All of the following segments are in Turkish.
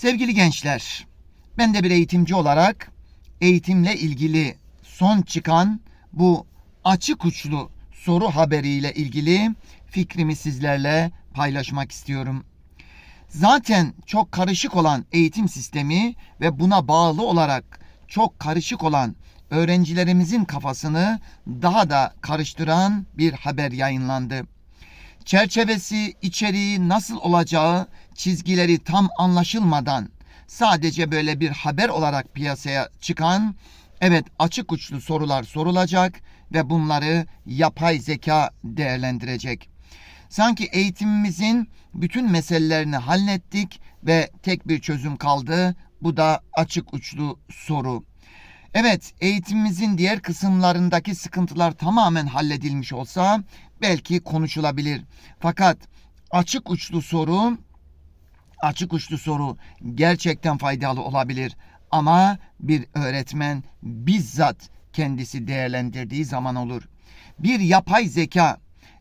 Sevgili gençler, ben de bir eğitimci olarak eğitimle ilgili son çıkan bu açık uçlu soru haberiyle ilgili fikrimi sizlerle paylaşmak istiyorum. Zaten çok karışık olan eğitim sistemi ve buna bağlı olarak çok karışık olan öğrencilerimizin kafasını daha da karıştıran bir haber yayınlandı. Çerçevesi, içeriği nasıl olacağı, çizgileri tam anlaşılmadan sadece böyle bir haber olarak piyasaya çıkan evet açık uçlu sorular sorulacak ve bunları yapay zeka değerlendirecek. Sanki eğitimimizin bütün meselelerini hallettik ve tek bir çözüm kaldı. Bu da açık uçlu soru. Evet, eğitimimizin diğer kısımlarındaki sıkıntılar tamamen halledilmiş olsa belki konuşulabilir. Fakat açık uçlu soru açık uçlu soru gerçekten faydalı olabilir ama bir öğretmen bizzat kendisi değerlendirdiği zaman olur. Bir yapay zeka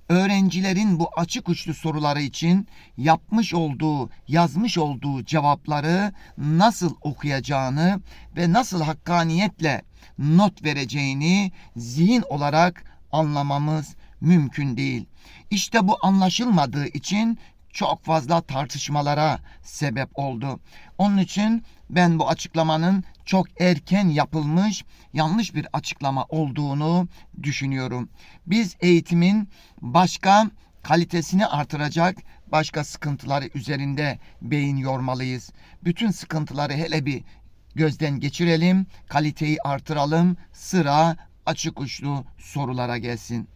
öğrencilerin bu açık uçlu soruları için yapmış olduğu, yazmış olduğu cevapları nasıl okuyacağını ve nasıl hakkaniyetle not vereceğini zihin olarak anlamamız mümkün değil. İşte bu anlaşılmadığı için çok fazla tartışmalara sebep oldu. Onun için ben bu açıklamanın çok erken yapılmış yanlış bir açıklama olduğunu düşünüyorum. Biz eğitimin başka kalitesini artıracak başka sıkıntıları üzerinde beyin yormalıyız. Bütün sıkıntıları hele bir gözden geçirelim, kaliteyi artıralım. Sıra açık uçlu sorulara gelsin.